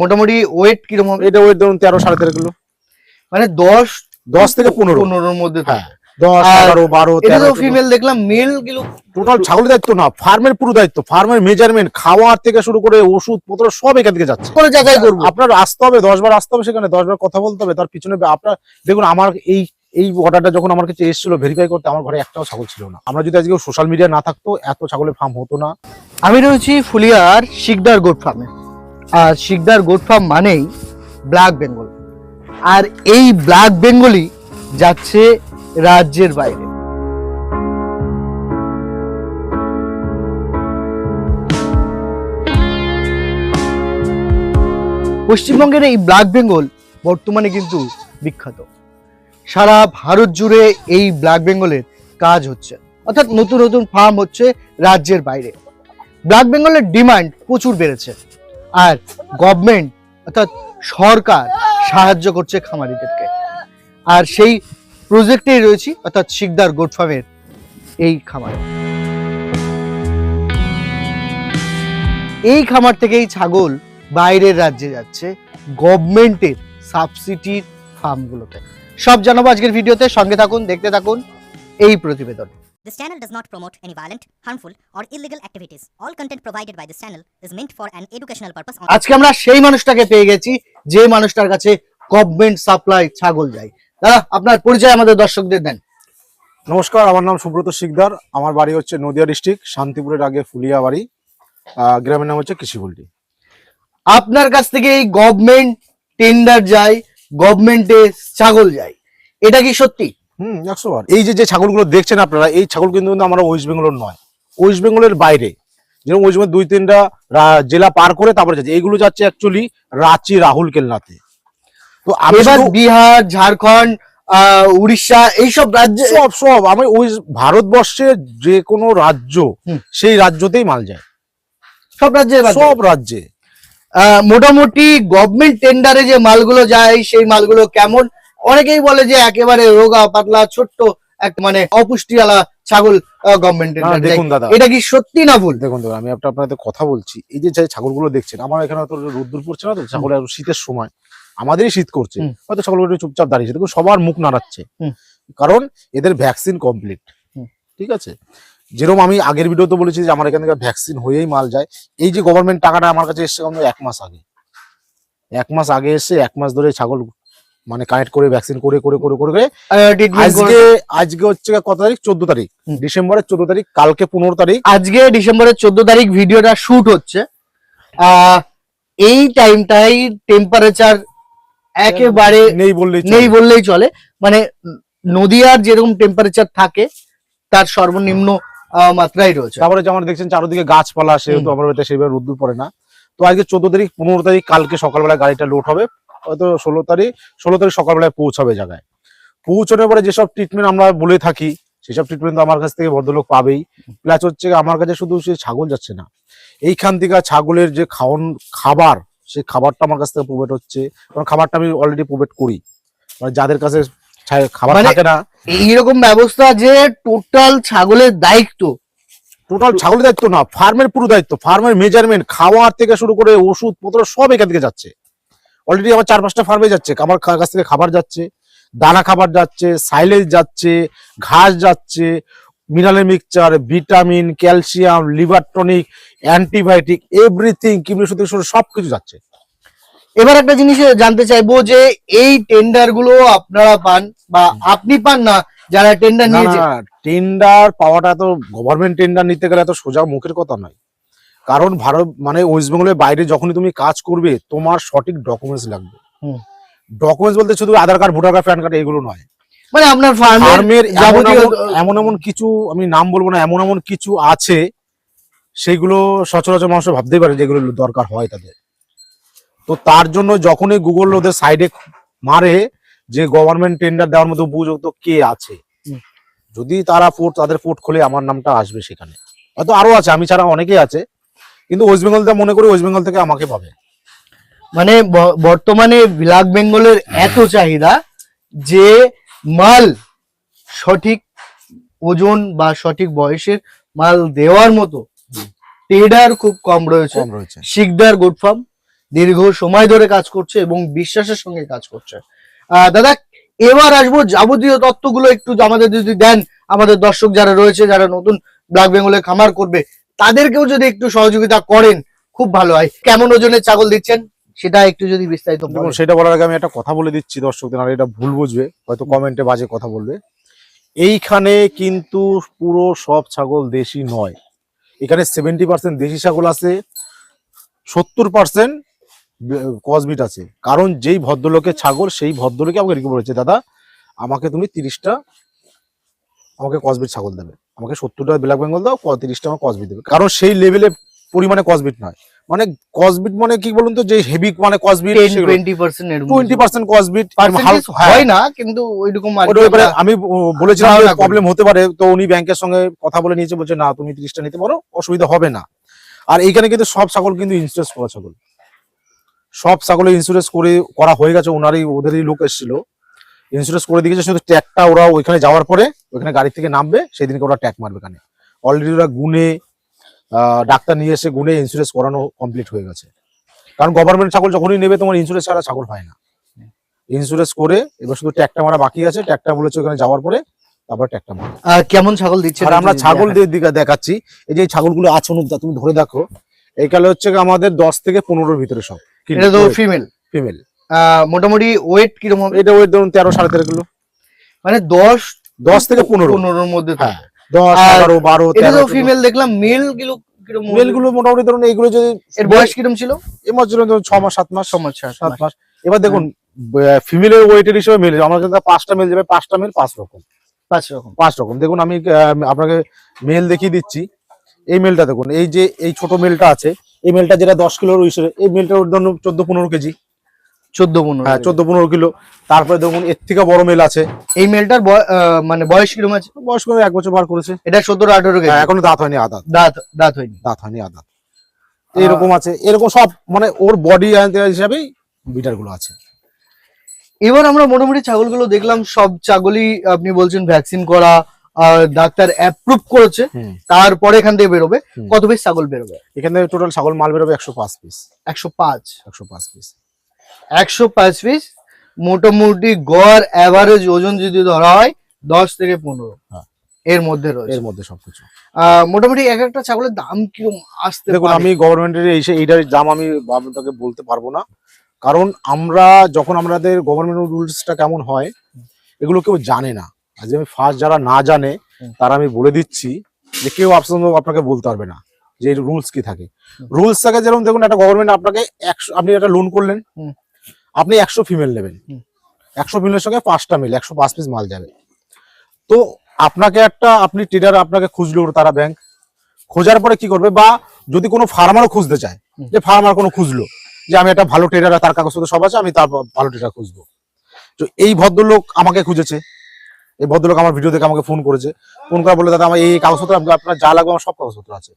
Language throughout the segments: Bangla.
মোটামুটি ওয়েট কীরকম হবে? এটা ওয়েট ধরুন তেরো সাড়ে তেরো কিলো। মানে দশ দশ থেকে পনেরো। পনেরোর মধ্যে হ্যাঁ। দশ এগারো বারো তেরো ফিমেল দেখলাম মেলগুলো টোটাল ছাগলের দায়িত্ব না ফার্মের পুরো দায়িত্ব। ফার্মের মেজারমেন্ট খাওয়ার থেকে শুরু করে ওষুধ পত্র সব এখান থেকে যাচ্ছে। করে যাচাই করব। আপনার আসতে হবে দশ বার আসতে হবে সেখানে দশ বার কথা বলতে হবে তার পিছনে আপনার দেখুন আমার এই এই অর্ডারটা যখন আমার কাছে এসেছিল ভেরিফাই করতে আমার ঘরে একটাও ছাগল ছিল না। আমরা যদি আজকে সোশ্যাল মিডিয়া না থাকতো এত ছাগলের ফার্ম হতো না। আমি রয়েছি ফুলিয়ার শিকদার গোট ফার্মে আর শিকদার গোট ফার্ম মানেই ব্ল্যাক বেঙ্গল আর এই ব্ল্যাক বেঙ্গলই যাচ্ছে রাজ্যের বাইরে। পশ্চিমবঙ্গের এই ব্ল্যাক বেঙ্গল বর্তমানে কিন্তু বিখ্যাত। সারা ভারত জুড়ে এই ব্ল্যাক বেঙ্গলের কাজ হচ্ছে। অর্থাৎ নতুন নতুন ফার্ম হচ্ছে রাজ্যের বাইরে। ব্ল্যাক বেঙ্গলের ডিমান্ড প্রচুর বেড়েছে। আর গভর্নমেন্ট অর্থাৎ সরকার সাহায্য করছে খামারিদেরকে। আর সেই প্রজেক্টেই রয়েছি, অর্থাৎ শিকদার গোট ফার্মের এই খামার। এই খামার থেকেই ছাগল বাইরের রাজ্যে যাচ্ছে গভর্নমেন্টের সাবসিডির ফার্মগুলোতে সব জানাব আজকের ভিডিওতে, সঙ্গে থাকুন, দেখতে থাকুন, এই প্রতিবেদন। This channel does not promote any violent, harmful, or illegal activities. All content provided by this channel is meant for an educational purpose. আজকে আমরা সেই মানুষটাকে পেয়ে গেছি যে মানুষটার কাছে গভর্নমেন্ট সাপ্লাই ছাগল যায়। দাদা আপনার পরিচয় আমাদের দর্শকদের দেন। নমস্কার আমার নাম সুব্রত শিকদার। আমার বাড়ি হচ্ছে নদিয়া ডিস্ট্রিক্ট শান্তিপুরের আগে ফুলিয়া বাড়ি। গ্রামের নাম হচ্ছে কৃষিগুলটি। আপনার কাছ থেকে এই গভর্নমেন্ট টেন্ডার যায় গভর্নমেন্টে ছাগল যায়। এটা কি সত্যি? হুম একশো বার এই যে যে ছাগলগুলো দেখছেন আপনারা এই ছাগল কিন্তু আমরা ওয়েস্ট বেঙ্গলের নয়। ওয়েস্ট বেঙ্গলের বাইরে। যেরকম ওয়েস্ট বেঙ্গল দুই তিনটা জেলা পার করে তারপরে যাচ্ছে। এইগুলো যাচ্ছে অ্যাকচুয়ালি রাঁচি রাহুল কেলনাতে তো এবার বিহার ঝাড়খণ্ড আহ, উড়িষ্যা এইসব রাজ্যে সব সব। আমি ওই ভারতবর্ষের যে কোনো রাজ্য। সেই রাজ্যতেই মাল যায়। সব রাজ্যে সব রাজ্যে। আহ, মোটামুটি গভর্নমেন্ট টেন্ডারে যে মালগুলো যায় সেই মালগুলো কেমন? অনেকেই বলে যে একেবারে রোগা পাতলা ছোট্ট এক মানে অপুষ্টিওয়ালা ছাগল দেখুন দাদা। এটা কি সত্যি না ভুল? দেখুন দেখুন আমি আপনাদের কথা বলছি। এই যে ছাগলগুলো দেখছেন আমার এখানে তো রোদ্দুর পড়ছে না তো ছাগল শীতের সময়। আমাদেরই শীত করছে। হয়তো ছাগলগুলো চুপচাপ দাঁড়িয়েছে। দেখুন সবার মুখ নাড়াচ্ছে। কারণ এদের ভ্যাকসিন কমপ্লিট। ঠিক আছে? যেরকম আমি আগের ভিডিওতে বলেছি যে আমার এখান থেকে ভ্যাকসিন হয়েই মাল যায়। এই যে গভর্নমেন্ট টাকাটা আমার কাছে এসছে এক মাস আগে। এক মাস আগে এসে এক মাস ধরে ছাগল মানে কানেক্ট করে ভ্যাকসিন করে করে করে করে treatment আজকে আজকে হচ্ছে কত তারিখ? চোদ্দ তারিখ। ডিসেম্বরের চোদ্দ তারিখ কালকে পনেরো তারিখ। আজকে ডিসেম্বরের চোদ্দ তারিখ ভিডিওটা শুট হচ্ছে। আহ, এই টাইমটাই টেম্পারেচার একেবারে নেই বললেই নেই বললেই চলে। মানে নদিয়ার যেরকম টেম্পারেচার থাকে তার সর্বনিম্ন মাত্রাই রয়েছে। তারপরে যেমন দেখছেন চারদিকে গাছপালা সেহেতু আমার বাড়িতে সেইভাবে রোদ্দুর পড়ে না। তো আজকে চোদ্দ তারিখ পনেরো তারিখ কালকে সকালবেলা গাড়িটা লোড হবে। হয়তো ষোলো তারিখ ষোলো তারিখ সকালবেলায় পৌঁছাবে জায়গায়। পৌঁছানোর পরে যেসব ট্রিটমেন্ট আমরা বলে থাকি সেসব ট্রিটমেন্ট তো আমার কাছ থেকে ভদ্রলোক পাবেই। প্লাস হচ্ছে আমার কাছে শুধু সে ছাগল যাচ্ছে না। এইখান থেকে ছাগলের যে খাওয়ান খাবার সেই খাবারটা আমার কাছ থেকে প্রোভাইড হচ্ছে। কারণ খাবারটা আমি অলরেডি প্রোভাইড করি। মানে যাদের কাছে খাবার মানে- থাকে না। এইরকম ব্যবস্থা যে টোটাল ছাগলের দায়িত্ব। টোটাল ছাগলের দায়িত্ব না ফার্মের পুরো দায়িত্ব। ফার্মের মেজারমেন্ট খাওয়ার থেকে শুরু করে ওষুধ পত্র সব এখান থেকে যাচ্ছে। অলরেডি আমার চার পাঁচটা ফার্মে যাচ্ছে আমার কাছ থেকে খাবার যাচ্ছে দানা খাবার যাচ্ছে সাইলেজ যাচ্ছে ঘাস যাচ্ছে mineral mixture vitamin calcium liver tonic antibiotic everything কিমনি থেকে শুরু সব কিছু যাচ্ছে। এবার একটা জিনিস জানতে চাইব যে এই টেন্ডারগুলো আপনারা পান বা আপনি পান না যারা টেন্ডার নিয়েছে? টেন্ডার পাওয়াটা তো গভর্নমেন্ট টেন্ডার নিতে গেলে এত সোজা মুখের কথা নয়। কারণ ভারত মানে ওয়েস্ট বেঙ্গলের বাইরে যখনই তুমি কাজ করবে তোমার সঠিক ডকুমেন্টস লাগবে। হুম। ডকুমেন্টস বলতে শুধু Aadhaar card voter card PAN card এগুলো নয়। মানে আপনার ফার্মের ফার্মের এমন এমন কিছু আমি নাম বলব না এমন এমন কিছু আছে সেগুলো সচরাচর মানুষ ভাবতেই পারে যেগুলো দরকার হয় তাদের। তো তার জন্য যখনই গুগল ওদের সাইডে মারে যে গভর্নমেন্ট টেন্ডার দেওয়ার মতো উপযুক্ত কে আছে যদি তারা পোর্ট তাদের পোর্ট খোলে আমার নামটা আসবে সেখানে। হয়তো আরও আছে আমি ছাড়া অনেকেই আছে কিন্তু ওয়েস্ট বেঙ্গল মনে করি ওয়েস্ট বেঙ্গল থেকে আমাকে পাবে। মানে বর্তমানে ব্ল্যাক বেঙ্গলের এত চাহিদা যে মাল সঠিক ওজন বা সঠিক বয়সের মাল দেওয়ার মতো ট্রেডার খুব কম রয়েছে। শিকদার গোট ফার্ম দীর্ঘ সময় ধরে কাজ করছে এবং বিশ্বাসের সঙ্গে কাজ করছে। আহ, দাদা এবার আসব যাবতীয় তত্ত্বগুলো একটু আমাদের যদি দেন আমাদের দর্শক যারা রয়েছে যারা নতুন ব্ল্যাক বেঙ্গলে খামার করবে তাদেরকেও যদি একটু সহযোগিতা করেন খুব ভালো হয়। কেমন ওজনের ছাগল দিচ্ছেন সেটা একটু যদি বিস্তারিত দেখুন সেটা বলার আগে আমি একটা কথা বলে দিচ্ছি দর্শকদের আর এটা ভুল বুঝবে হয়তো কমেন্টে বাজে কথা বলবে। এইখানে কিন্তু পুরো সব ছাগল দেশি নয়। এখানে সেভেন্টি পার্সেন্ট দেশি ছাগল আছে সত্তর পার্সেন্ট কসবিট আছে। কারণ যেই ভদ্রলোকের ছাগল সেই ভদ্রলোকে আমাকে রেখে বলেছে দাদা আমাকে তুমি তিরিশটা আমাকে কসবিট ছাগল দেবে। আমাকে সত্তরটা ব্ল্যাক বেঙ্গল দাও তিরিশটা আমার কসবিট দেবে। কারণ সেই লেভেলে পরিমাণে কসবিট নয়। মানে কসবিট মানে কি বলুন তো যে হেভি মানে কসবিট 10 20% টোয়েন্টি পার্সেন্ট কসবিট হয় না। কিন্তু ওইরকম আমি বলেছিলাম প্রবলেম হতে পারে। তো উনি ব্যাংকের সঙ্গে কথা বলে নিয়েছে বলছে না তুমি তিরিশটা নিতে পারো অসুবিধা হবে না। আর এইখানে কিন্তু সব ছাগল কিন্তু ইন্স্যুরেন্স করা ছাগল। সব ছাগলের ইন্স্যুরেন্স করে করা হয়ে গেছে। ওনারই ওদেরই লোক এসেছিল। ইন্স্যুরেন্স করে দিয়েছে শুধু ট্যাগটা ওরা ওইখানে যাওয়ার পরে ওইখানে গাড়ি থেকে নামবে সেদিনকে ওরা ট্যাক মারবে এখানে অলরেডি ওরা গুনে ডাক্তার নিয়ে এসে গুনে ইন্স্যুরেন্স করানো কমপ্লিট হয়ে গেছে। কারণ গভর্নমেন্ট ছাগল যখনই নেবে তোমার ইন্স্যুরেন্স ছাড়া ছাগল হয় না। ইন্স্যুরেন্স করে এবার শুধু ট্যাগটা মারা বাকি আছে ট্যাগটা বলেছে ওখানে যাওয়ার পরে তারপর ট্যাগটা মারা কেমন ছাগল দিচ্ছে আর আমরা একটু যদি ছাগল দিয়ে দিকে দেখাচ্ছি। এই যে ছাগলগুলো আছে অনুপদা তুমি ধরে দেখো। এইকালে হচ্ছে আমাদের দশ থেকে পনেরোর ভিতরে সব। ফিমেল ফিমেল মোটামুটি ওয়েট কীরকম এটা ওয়েট ধরুন তেরো সাড়ে তেরো কিলো। মানে দশ দশ থেকে পনেরো। পনেরোর মধ্যে হ্যাঁ দশ এগারো বারো তেরো ফিমেল দেখলাম মেলগুলো মেলগুলো মোটামুটি ধরুন এইগুলো যদি এর বয়স কীরকম ছিল? এর মধ্যে ধরুন ছ মাস সাত মাস। সমস্যা সাত মাস। এবার দেখুন ফিমেলের ওয়েটের হিসেবে মেল আমার কাছে পাঁচটা মেল যাবে পাঁচটা মেল পাঁচ রকম। পাঁচ রকম। পাঁচ রকম। দেখুন আমি আপনাকে মেল দেখিয়ে দিচ্ছি। এই মেলটা দেখুন এই যে এই ছোট মেলটা আছে এই মেলটা যেটা দশ কিলোর হিসেবে এই মেলটা ওর ধরুন চোদ্দ পনেরো কেজি। চোদ্দ পনেরো হ্যাঁ চোদ্দ পনেরো কিলো। তারপরে দেখুন এর থেকে বড় মেল আছে। এই মেলটার মানে বয়স কীরকম আছে? বয়স করে এক বছর বার করেছে। এটা সতেরো আঠারো এখনও দাঁত হয়নি আদাত। দাঁত দাঁত হয়নি। দাঁত হয়নি আদাত। এরকম আছে। এরকম সব মানে ওর বডি হিসাবেই বিটারগুলো আছে। এবার আমরা মোটামুটি ছাগলগুলো দেখলাম সব ছাগলই আপনি বলছেন ভ্যাকসিন করা ডাক্তার অ্যাপ্রুভ করেছে। তারপরে এখান থেকে বেরোবে। কত পিস ছাগল বেরোবে? এখানে টোটাল ছাগল মাল বেরোবে একশো পাঁচ পিস একশো পাঁচ। একশো পাঁচ পিস একশো পাঁচ পিস মোটামুটি গড় অ্যাভারেজ ওজন যদি ধরা হয় দশ থেকে পনেরো। হ্যাঁ। এর মধ্যে রয়েছে। এর মধ্যে সবকিছু। মোটামুটি এক একটা ছাগলের দাম কীরকম আসতে দেখুন আমি গভর্নমেন্টের এই এইটার দাম আমি আপনাকে বলতে পারব না। কারণ আমরা যখন আমাদের গভর্নমেন্ট রুলসটা কেমন হয় এগুলো কেউ জানে না। আজ আমি ফার্স্ট যারা না জানে তারা আমি বলে দিচ্ছি যে কেউ আপনাকে বলতে পারবে না। যে রুলস কি থাকে। রুলস থাকে যেরকম দেখুন একটা গভর্নমেন্ট আপনাকে একশো আপনি একটা লোন করলেন আপনি একশো ফিমেল নেবেন। একশো ফিমেলের সঙ্গে পাঁচটা মিল একশো পাঁচ পিস মাল যাবে। তো আপনাকে একটা আপনি ট্রেডার আপনাকে খুঁজলো তারা ব্যাংক খোঁজার পরে কি করবে? বা যদি কোনো ফার্মারও খুঁজতে চায় যে ফার্মার কোনো খুঁজলো যে আমি একটা ভালো ট্রেডার তার কাগজপত্র সব আছে আমি তার ভালো ট্রেডার খুঁজবো। তো এই ভদ্রলোক আমাকে খুঁজেছে। এই ভদ্রলোক আমার ভিডিও দেখে আমাকে ফোন করেছে। ফোন করে বলে দাদা আমার এই কাগজপত্র আপনার যা লাগবে আমার সব কাগজপত্র আছে।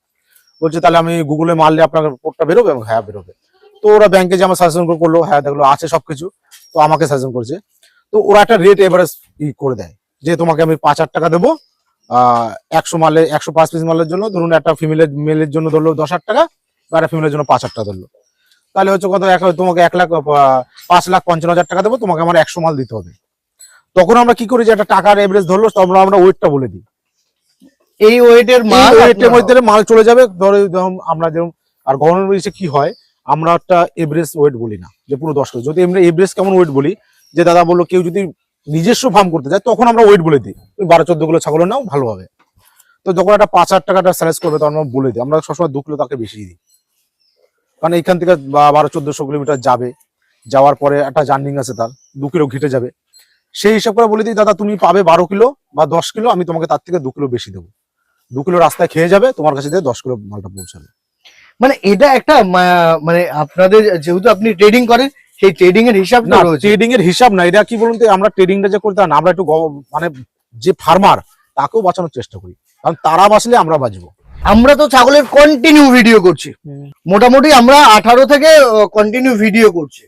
বলছে, তাহলে আমি গুগলে মারলে আপনার রিপোর্টটা বেরোবে? এবং হ্যাঁ বেরোবে। তো ওরা ব্যাংকে যে আমার সাজেশন করল হ্যাঁ দেখল আছে সবকিছু। তো আমাকে সাজেশন করছে। তো ওরা একটা রেট এভারেজ ই করে দেয়, যে তোমাকে আমি পাঁচ হাজার টাকা দেবো একশো মালে, একশো পাঁচ পিস মালের জন্য। ধরুন একটা ফিমেলের মেলের জন্য ধরলো দশ হাজার টাকা, বা একটা ফিমেলের জন্য পাঁচ হাজার টাকা ধরলো। তাহলে হচ্ছে কত এক তোমাকে এক লাখ পাঁচ লাখ পঞ্চান্ন হাজার টাকা দেবো, তোমাকে আমার একশো মাল দিতে হবে। তখন আমরা কি করি যে একটা টাকার এভারেজ ধরলো তখন আমরা ওয়েটটা বলে দিই। এই ওয়েটের মাল ওয়েটের মধ্যে মাল চলে যাবে। ধরো আমরা যেরকম আর গভর্নমেন্ট এসে কি হয় আমরা একটা এভারেজ ওয়েট বলি না যে পুরো দশ কিলো যদি এমনি এভারেজ কেমন ওয়েট বলি যে দাদা বলল কেউ যদি নিজস্ব ফার্ম করতে চায় তখন আমরা ওয়েট বলে দিই। ওই বারো চোদ্দ কিলো ছাগলের নাও ভালো হবে। তো যখন একটা পাঁচ হাজার টাকাটা স্যালেজ করবে তখন আমরা বলে দিই। আমরা সবসময় দু কিলো তাকে বেশি দিই। কারণ এখান থেকে বারো চোদ্দশো কিলোমিটার যাবে। যাওয়ার পরে একটা জার্নিং আছে তার দু কিলো ঘেটে যাবে। সেই হিসাব করে বলে দিই দাদা তুমি পাবে বারো কিলো বা দশ কিলো আমি তোমাকে তার থেকে দু কিলো বেশি দেবো। দু কিলো রাস্তায় খেয়ে যাবে তোমার কাছে দশ কিলো মালটা পৌঁছাবে। মানে এটা একটা মানে আপনাদের যেহেতু আপনি ট্রেডিং করেন সেই ট্রেডিং এর হিসাব না ট্রেডিং এর হিসাব না এটা কি বলুন তো আমরা ট্রেডিংটা যে করতে না আমরা একটু মানে যে ফার্মার তাকেও বাঁচানোর চেষ্টা করি। কারণ তারা বাঁচলে আমরা বাঁচবো। আমরা তো ছাগলের কন্টিনিউ ভিডিও করছি। মোটামুটি আমরা আঠারো থেকে কন্টিনিউ ভিডিও করছি।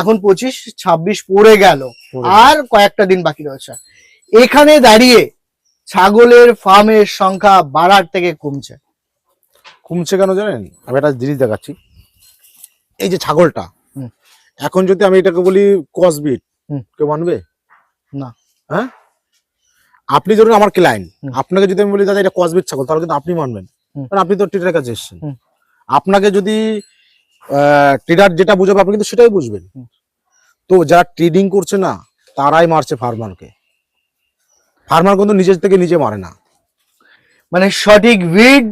এখন পঁচিশ ছাব্বিশ পড়ে গেল। আর কয়েকটা দিন বাকি রয়েছে। এখানে দাঁড়িয়ে ছাগলের ফার্মের সংখ্যা বাড়ার থেকে কমছে। কমছে কেন জানেন? আমি একটা জিনিস দেখাচ্ছি। এই যে ছাগলটা। এখন যদি আমি এটাকে বলি কসবিট। কেউ মানবে? না। হ্যাঁ? আপনি ধরুন আমার ক্লায়েন্ট আপনাকে যদি আমি বলি দাদা এটা কসবিট ছাগল তাহলে কিন্তু আপনি মানবেন। কারণ আপনি তো ট্রেডারের কাছে এসেছেন। আপনাকে যদি ট্রেডার যেটা বুঝাবে আপনি কিন্তু সেটাই বুঝবেন। তো যারা ট্রেডিং করছে না তারাই মারছে ফার্মারকে ফার্মার কিন্তু নিজের থেকে নিজে মারে না। মানে সঠিক ভিড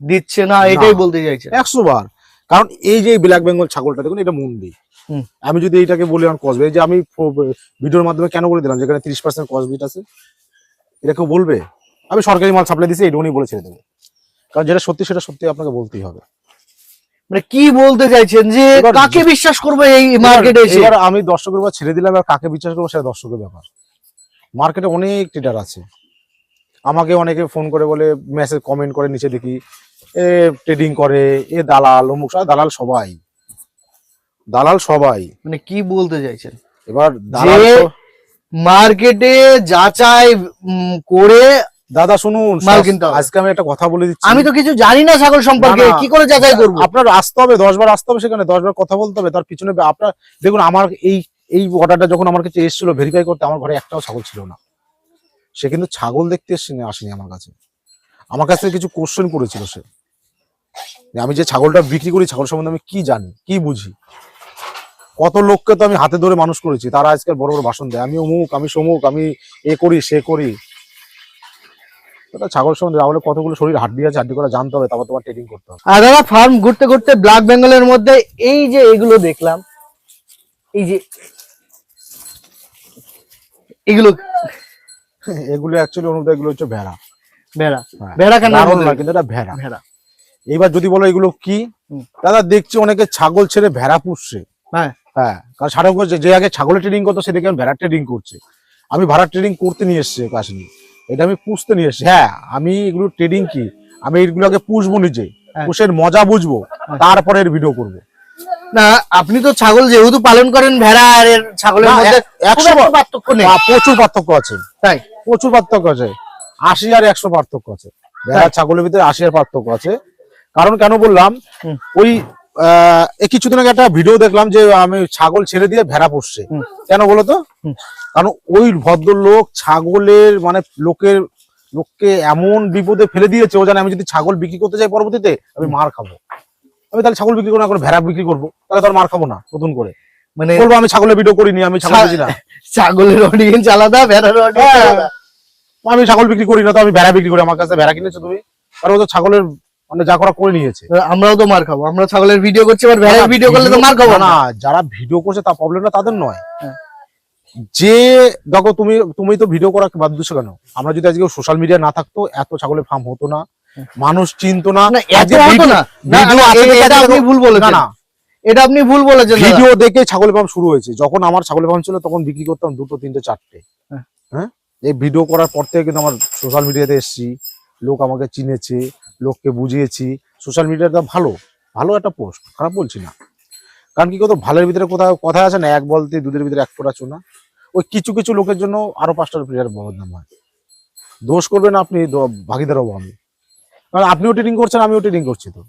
দিচ্ছে না এটাই বলতে চাইছে। একশো বার। কারণ এই যে ব্ল্যাক বেঙ্গল ছাগলটা দেখুন এটা মুন্ডি। আমি যদি এইটাকে বলি আমার কসবে যে আমি ভিডিওর মাধ্যমে কেন বলে দিলাম যেখানে তিরিশ পার্সেন্ট কসবিট আছে এটা কেউ বলবে? আমি সরকারি মাল সাপ্লাই দিচ্ছি এইটুকুনি বলে ছেড়ে দেবে। কারণ যেটা সত্যি সেটা সত্যি আপনাকে বলতেই হবে। মানে কি বলতে চাইছেন যে কাকে বিশ্বাস করব এই মার্কেটে এসে? আমি দর্শকের উপর ছেড়ে দিলাম আর কাকে বিশ্বাস করব সেটা দর্শকের ব্যাপার। মার্কেটে অনেক ট্রেডার আছে। আমাকে অনেকে ফোন করে বলে মেসেজ কমেন্ট করে নিচে দেখি এ ট্রেডিং করে এ দালাল অমুক সব দালাল সবাই। দালাল সবাই। মানে কি বলতে চাইছেন? এবার দালাল মার্কেটে যাচাই করে দাদা শুনুন আজকে আমি একটা কথা বলে দিচ্ছি। আমি তো কিছু জানি না ছাগল সম্পর্কে। কি করে যাচাই করব? আপনার আসতে হবে দশ বার আসতে হবে সেখানে দশ বার কথা বলতে হবে তার পিছনে আপনার দেখুন আমার এই এই অর্ডারটা যখন আমার কাছে এসেছিল ভেরিফাই করতে, আমার ঘরে একটাও ছাগল ছিল না। সে কিন্তু ছাগল দেখতে এসেনি, আসেনি আমার কাছে। আমার কাছে কিছু কোশ্চেন করেছিল সে। আমি যে ছাগলটা বিক্রি করি, ছাগল সম্বন্ধে আমি কি জানি, কি বুঝি? কত লোককে তো আমি হাতে ধরে মানুষ করেছি, তারা আজকাল বড় বড় ভাষণ দেয়। আমি অমুক, আমি সমুক, আমি এ করি, সে করি। ছাগল সম্বন্ধে তাহলে কতগুলো শরীর হাড্ডি আছে, হাড্ডি করা জানতে হবে, তারপর তোমার ট্রেডিং করতে হবে। আর দাদা ফার্ম ঘুরতে ঘুরতে ব্ল্যাক বেঙ্গলের মধ্যে এই যে এগুলো দেখলাম, এই যে এগুলো এগুলো অ্যাকচুয়ালি অনুদান এগুলো হচ্ছে ভেড়া। ভেড়া। হ্যাঁ। ভেড়া কেন না কিন্তু এটা ভেড়া। ভেড়া। এবার যদি বলো এগুলো কি দাদা দেখছি অনেকে ছাগল ছেড়ে ভেড়া পুষছে। হ্যাঁ। হ্যাঁ কারণ সারা যে আগে ছাগলের ট্রেডিং করতো সে দেখে ভেড়া ট্রেডিং করছে। আমি ভেড়া ট্রেডিং করতে নিয়ে এসছি কাশ্মীর এটা আমি পুষতে নিয়ে এসছি। হ্যাঁ আমি এগুলো ট্রেডিং কি? আমি এগুলো আগে পুষবো নিজে। হ্যাঁ। পুষের মজা বুঝব। তারপরে ভিডিও করব। না আপনি তো ছাগল যেহেতু পালন করেন ভেড়া আর এর ছাগলের মধ্যে পার্থক্য নেই। প্রচুর পার্থক্য আছে। তাই? প্রচুর পার্থক্য আছে। আশি আর একশো পার্থক্য আছে। ভেড়া ছাগলের ভিতরে আশি আর পার্থক্য আছে। কারণ কেন বললাম ওই কিছুদিন আগে একটা ভিডিও দেখলাম যে আমি ছাগল ছেড়ে দিয়ে ভেড়া পুষছে। কেন বলো তো? কারণ ওই ভদ্রলোক ছাগলের মানে লোকের লোককে এমন বিপদে ফেলে দিয়েছে ও জানে আমি যদি ছাগল বিক্রি করতে চাই পরবর্তীতে আমি মার খাব। আমি তাহলে ছাগল বিক্রি করব না করে ভেড়া বিক্রি করব। তাহলে তো আর মার খাব না নতুন করে। মানে বলব আমি ছাগলের ভিডিও করিনি আমি ছাগল না। ছাগলের অডিয়েন্স আলাদা ভেড়ার অডিয়েন্স হ্যাঁ। আলাদা। আমি ছাগল বিক্রি করি না তো আমি ভেড়া বিক্রি করি আমার কাছে ভেড়া কিনেছো তুমি? আর ও তো ছাগলের মানে যা করা করে নিয়েছে। আমরাও তো মার খাব আমরা ছাগলের ভিডিও করছি এবার ভেড়ার ভিডিও করলে তো মার খাব না না। না যারা ভিডিও করছে তার প্রবলেমটা তাদের নয়। হ্যাঁ। যে দেখো তুমি তুমি তো ভিডিও করা বাদ দিচ্ছ কেন? আমরা যদি আজকে সোশ্যাল মিডিয়া না থাকতো এত ছাগলের ফার্ম হতো না। মানুষ চিনতো না। এটা আপনি ভুল বলেছেন। এটা আপনি ভুল বলেছেন ভিডিও দেখে ছাগল ফার্ম শুরু হয়েছে। যখন আমার ছাগল ফার্ম ছিল তখন বিক্রি করতাম দুটো তিনটে চারটে। হ্যাঁ। হ্যাঁ? এই ভিডিও করার পর থেকে কিন্তু আমার সোশ্যাল মিডিয়াতে এসেছি। লোক আমাকে চিনেছে লোককে বুঝিয়েছি। সোশ্যাল মিডিয়াটা ভালো। ভালো একটা পোস্ট খারাপ বলছি না। কারণ কি কত ভালোর ভিতরে কোথাও কথা আছে না? এক বলতে দুধের ভিতরে এক ফোঁটা চুনা। ওই কিছু কিছু লোকের জন্য আরও পাঁচটা প্লেয়ার বদনাম হয়। দোষ করবেন আপনি ভাগিদার হব আমি। কারণ আপনিও ট্রেডিং করছেন আমিও ট্রেডিং করছি তো।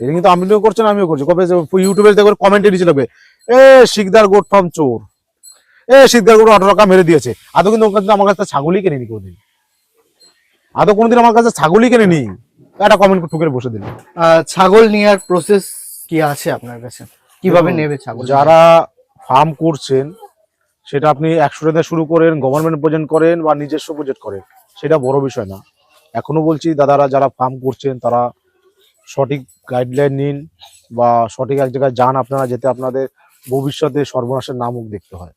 ট্রেডিং তো আপনিও করছেন আমিও করছি। কবে ইউটিউবে দেখবে কমেন্টে নিচে লাগবে এ শিকদার গোট ফার্ম চোর। এ শিকদার গোট আঠারো টাকা মেরে দিয়েছে। আদৌ কিন্তু কাছে আমার কাছে ছাগলই কেনেনি কোনোদিন? আদৌ কোনোদিন আমার কাছে ছাগলই কেনেনি? একটা কমেন্ট ঠুকে বসে দিল ছাগল নেওয়ার প্রসেস কি আছে আপনার কাছে? কীভাবে নেবে ছাগল? যারা ফার্ম করছেন সেটা আপনি একশো টাকা শুরু করেন গভর্নমেন্ট প্রজেক্ট করেন বা নিজস্ব প্রজেক্ট করেন সেটা বড় বিষয় না। এখনও বলছি দাদারা যারা ফার্ম করছেন তারা সঠিক গাইডলাইন নিন বা সঠিক এক জায়গায় যান আপনারা যেতে আপনাদের ভবিষ্যতে সর্বনাশের নামুখ দেখতে হয়।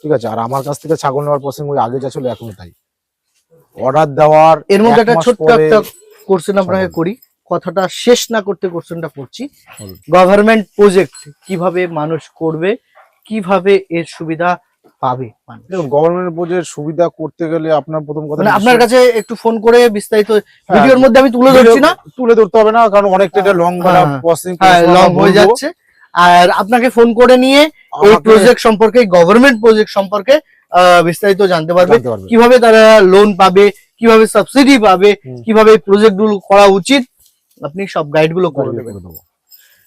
ঠিক আছে? আর আমার কাছ থেকে ছাগল নেওয়ার প্রসঙ্গ আগে যা ছিল এখনও তাই। অর্ডার দেওয়ার এর মধ্যে একটা ছোট্ট একটা কোশ্চেন আপনাকে করি। কথাটা শেষ না করতে কোশ্চেনটা করছি গভর্নমেন্ট প্রজেক্ট কীভাবে মানুষ করবে কীভাবে এর সুবিধা পাবে গভর্নমেন্ট প্রজেক্ট সুবিধা করতে গেলে আপনার প্রথম কথা মানে আপনার কাছে একটু ফোন করে বিস্তারিত হ্যাঁ, ভিডিওর মধ্যে আমি তুলে ধরছি না? তুলে ধরতে হবে না কারণ অনেকটা এটা লং হ্যাঁ লং হয়ে যাচ্ছে। আর আপনাকে ফোন করে নিয়ে এই প্রজেক্ট সম্পর্কে গভর্নমেন্ট প্রজেক্ট সম্পর্কে বিস্তারিত জানতে পারবে। কীভাবে তারা লোন পাবে কীভাবে সাবসিডি পাবে কীভাবে এই প্রজেক্টগুলো করা উচিত আপনি সব গাইডগুলো করে দেবেন। দেবো।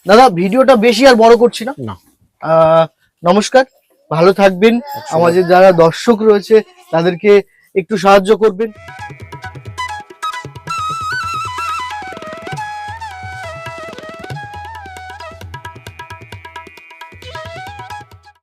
দাদা ভিডিওটা বেশি আর বড় করছি না? না। আহ, নমস্কার। ভালো থাকবেন। আমাদের যারা দর্শক রয়েছে তাদেরকে একটু সাহায্য করবেন।